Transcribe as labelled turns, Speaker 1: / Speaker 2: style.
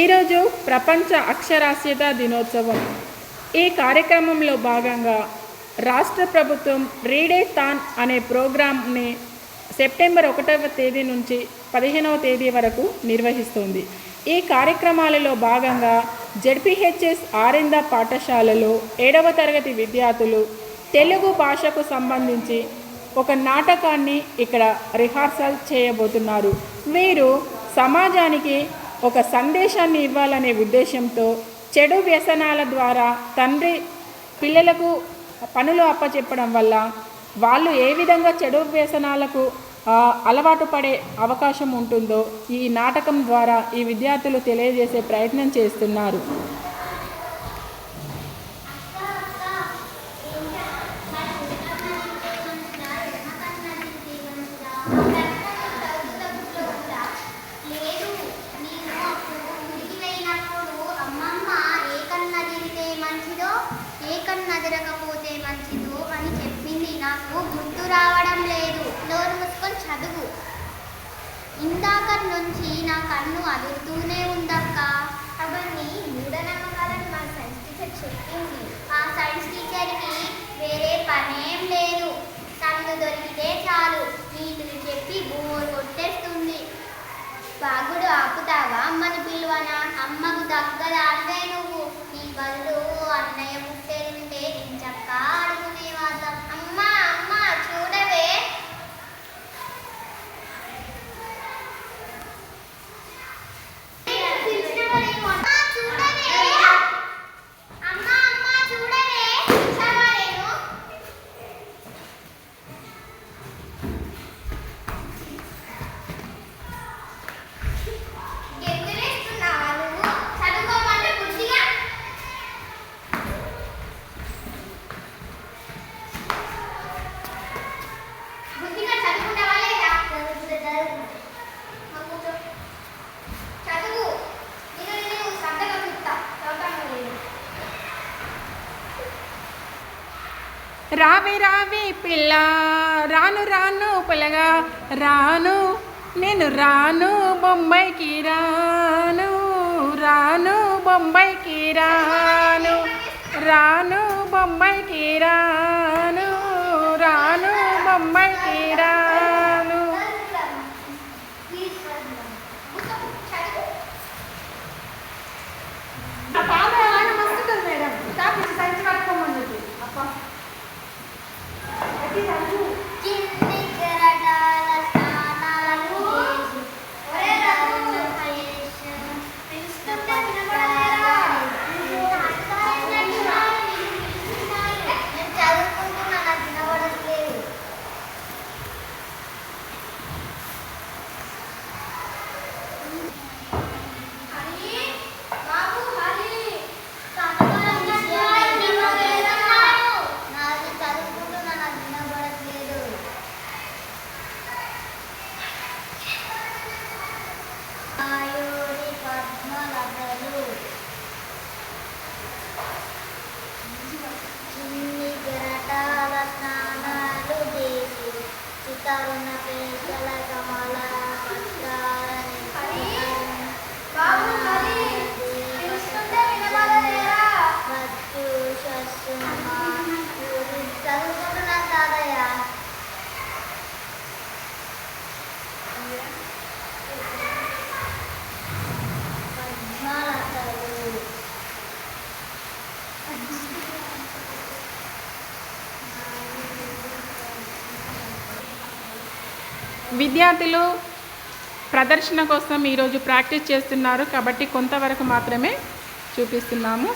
Speaker 1: ఈరోజు ప్రపంచ అక్షరాస్యత దినోత్సవం. ఈ కార్యక్రమంలో భాగంగా రాష్ట్ర ప్రభుత్వం రీడే తాన్ అనే ప్రోగ్రాంని సెప్టెంబర్ ఒకటవ తేదీ నుంచి పదిహేనవ తేదీ వరకు నిర్వహిస్తుంది. ఈ కార్యక్రమాలలో భాగంగా జడ్పిహెచ్ఎస్ ఆరింద పాఠశాలలో ఏడవ తరగతి విద్యార్థులు తెలుగు భాషకు సంబంధించి ఒక నాటకాన్ని ఇక్కడ రిహార్సల్ చేయబోతున్నారు. వీరు సమాజానికి ఒక సందేశాన్ని ఇవ్వాలనే ఉద్దేశంతో చెడు వ్యసనాల ద్వారా తండ్రి పిల్లలకు పనులు అప్పచెప్పడం వల్ల వాళ్ళు ఏ విధంగా చెడు వ్యసనాలకు అలవాటు పడే అవకాశం ఉంటుందో ఈ నాటకం ద్వారా ఈ విద్యార్థులు తెలియజేసే ప్రయత్నం చేస్తున్నారు.
Speaker 2: లేదు ఏ నదరకపోతే మంచిదో అని చెప్పింది. నాకు గుర్తు రావడం లేదు. నోరు మూసుకొని చదువు. ఇందాక నుంచి నా కన్ను అదురుతూనే ఉందక్క. అవన్నీ మూఢనమ్మకాలని మా సైన్స్ టీచర్ చెప్పింది. ఆ సైన్స్ టీచర్కి వేరే పనేం లేదు. తను దొరికితే చాలు. నీతులు చెప్పి బోర్ కొట్టేస్తుంది. బాగుడు ఆపుతావా అమ్మని పిలువనా? అమ్మకు దగ్గదానివే నువ్వు. నీ బదులు అన్నయ్య పుట్టేది ఇంచక్క
Speaker 1: రావే రావే పిల్ల రాను రాను పిల్లగా రాను నేను రాను బొంబాయికి రాను రాను బొంబాయికి రాను రాను బొంబాయికి రాను రాను.
Speaker 2: తాతయ్య
Speaker 1: విద్యార్థులు ప్రదర్శన కోసం ఈరోజు ప్రాక్టీస్ చేస్తున్నారు కాబట్టి కొంతవరకు మాత్రమే చూపిస్తున్నాము.